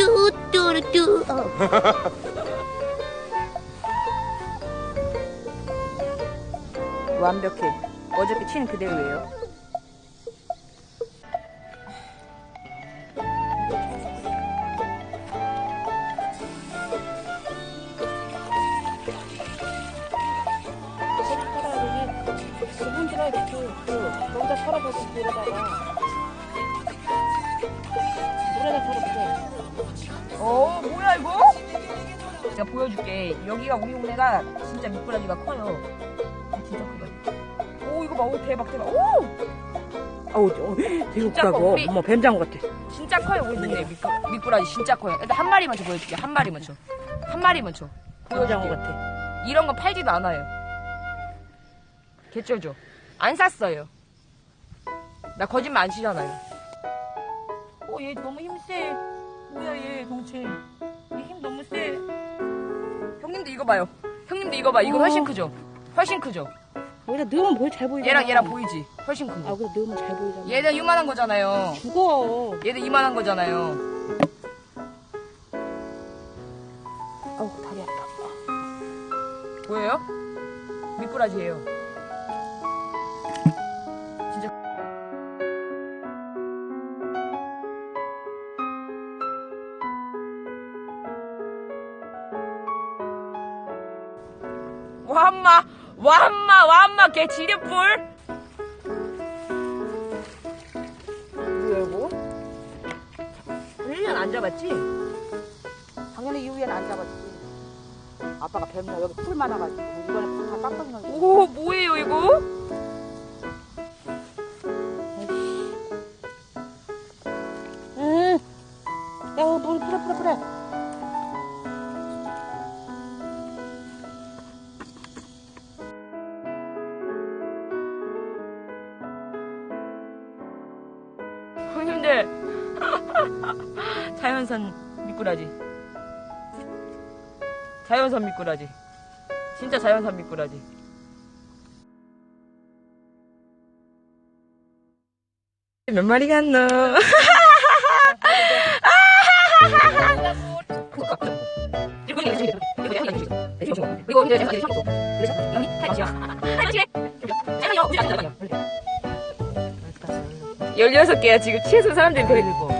뚜뚜뚜뚜. 어. 완벽해. 어저께 치는 그대로예요. 이거? 제가 보여줄게. 여기가 우리 동네가 진짜 미꾸라지가 커요. 진짜 크다. 오, 이거 봐. 오, 대박, 대박. 오! 어우, 어, 진짜. 커, 우리- 어머, 뱀장어 같아. 진짜 커요, 우리 동네 미꾸, 미꾸라지. 진짜 커요. 일단 한 마리만 쳐 보여줄게. 한 마리만 쳐. 한 마리만 쳐. 뱀장어. 같아. 이런 거 팔지도 않아요. 개쩔죠? 안 샀어요. 나 거짓말 안 치잖아요. 어, 얘 너무 힘세. 뭐야, 얘, 덩치. 너무 세. 형님도 이거 봐요. 형님도 이거 봐. 이거 어. 훨씬 크죠? 훨씬 크죠? 여기다 넣으면 뭘 잘 보이잖아. 얘랑 얘랑 보이지? 훨씬 큰 아, 거. 그래, 넣으면 잘 보이잖아. 얘는 이만한 거잖아요. 죽어. 얘는 이만한 거잖아요. 아우, 다리 아파. 보여요? 미꾸라지예요. 와엄마 와엄마 와엄마 개 지려뿔 뭐야, 이거? 1년 안 잡았지? 작년에 이후에는 안 잡았지. 아빠가 뱀나 여기 풀 많아가지고 이번에 다 깜빡이 놀고 오 뭐예요 이거? 응. 야, 물 뿌려, 뿌려, 뿌려. 자연산 미꾸라지. 자연산 미꾸라지. 진짜 자연산 미꾸라지. 몇 마리 갔노? 할아버지 16개야 지금 취해서 사람들이 거의 한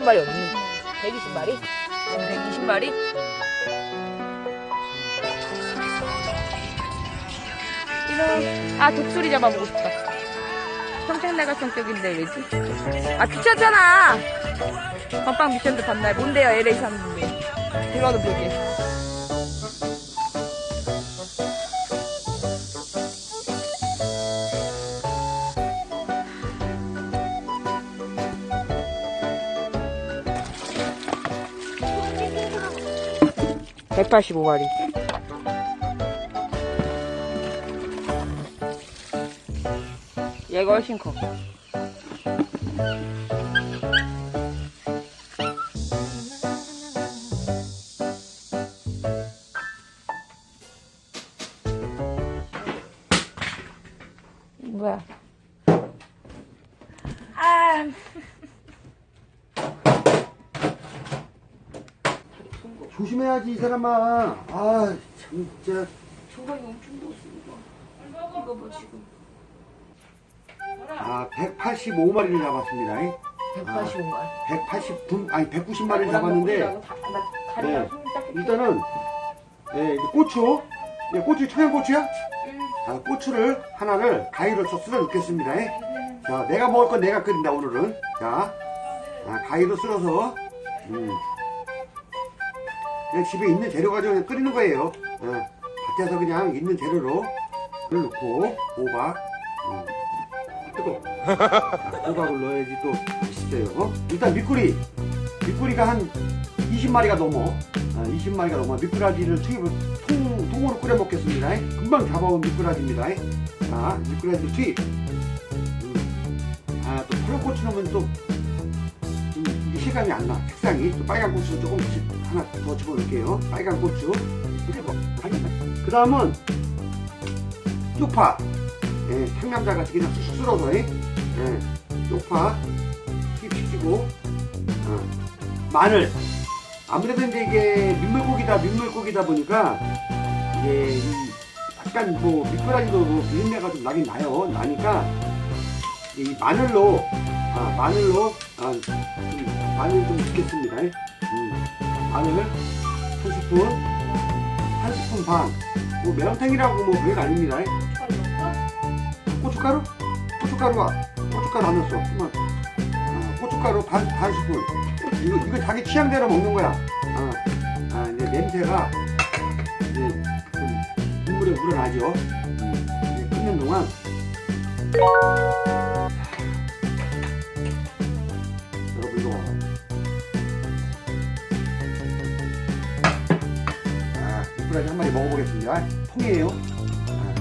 120마리 없는 120마리? 120마리? 이런 아 독수리 잡아보고 싶다 평창내가 성격인데 왜지? 아 미쳤잖아 건빵 미션도 봤나요? 뭔데요 LA 사는 분들 그거는 뭐지? 185마리. 얘가 훨씬 커. 조심해야지 이 사람아. 아 진짜. 저거이 엄청 덥습니다. 이거 봐 지금. 아 185마리를 잡았습니다. 185마리. 189 아니 190마리를 잡았는데 네. 일단은 예, 이제 고추 예, 고추 청양고추야? 아, 고추를 하나를 가위로 쳐 쓸어 넣겠습니다. 예. 자 내가 먹을 건 내가 끓인다 오늘은. 자 아, 가위로 쓸어서 음. 그냥 집에 있는 재료 가지고 그냥 끓이는 거예요. 어, 밭에서 그냥 있는 재료로 넣고 호박 음. 뜨거 호박을 넣어야지 또 맛있어요 어? 일단 미꾸리 미꾸리가 한 20마리가 넘어 아, 20마리가 넘어 미꾸라지를 투입을 통, 통으로 끓여 먹겠습니다 금방 잡아온 미꾸라지입니다 자 미꾸라지 투입 음. 아또 파란 고추 넣으면 또 실감이 안 나. 색상이. 또 빨간 고추 조금 하나 더 집어넣을게요. 빨간 고추. 그 다음은 쪽파. 예, 상남자 같이 그냥 쑥쑥 쓸어서, 예, 쪽파 힙시키고, 어, 마늘. 아무래도 이제 이게 민물고기다, 민물고기다 보니까, 이게 이 약간 뭐 미꾸라지도 뭐 비린내가 좀 나긴 나요. 나니까, 이 마늘로, 아, 마늘로, 아, 좀 마늘 좀 넣겠습니다. 음, 마늘 한 스푼, 한 스푼 반. 뭐 매운탕이라고 뭐 별거 아닙니다. 고춧가루? 고춧가루가 고춧가루 안 넣었어. 그만. 아, 고춧가루 반, 반 스푼. 이거 이거 자기 취향대로 먹는 거야. 아, 아 이제 냄새가 이제 좀 국물에 우러나죠. 음, 이제 끓는 동안 아, 미꾸라지 한 마리 먹어보겠습니다. 통이에요. 아.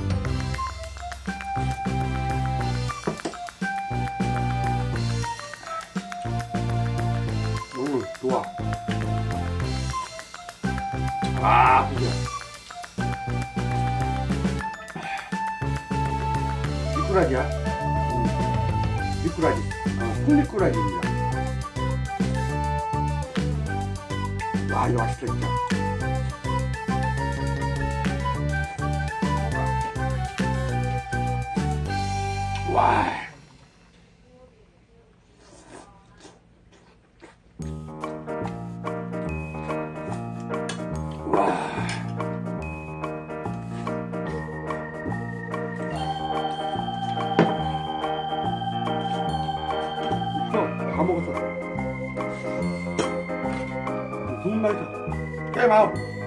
음, 좋아. 아, 보자. 미꾸라지야. 음, 미꾸라지. 어, 콩미꾸라지입니다. 와, 이거 맛있다, 진짜. 와. 와. 형, 다 먹었어. 너무 맛있어. 깨 마음.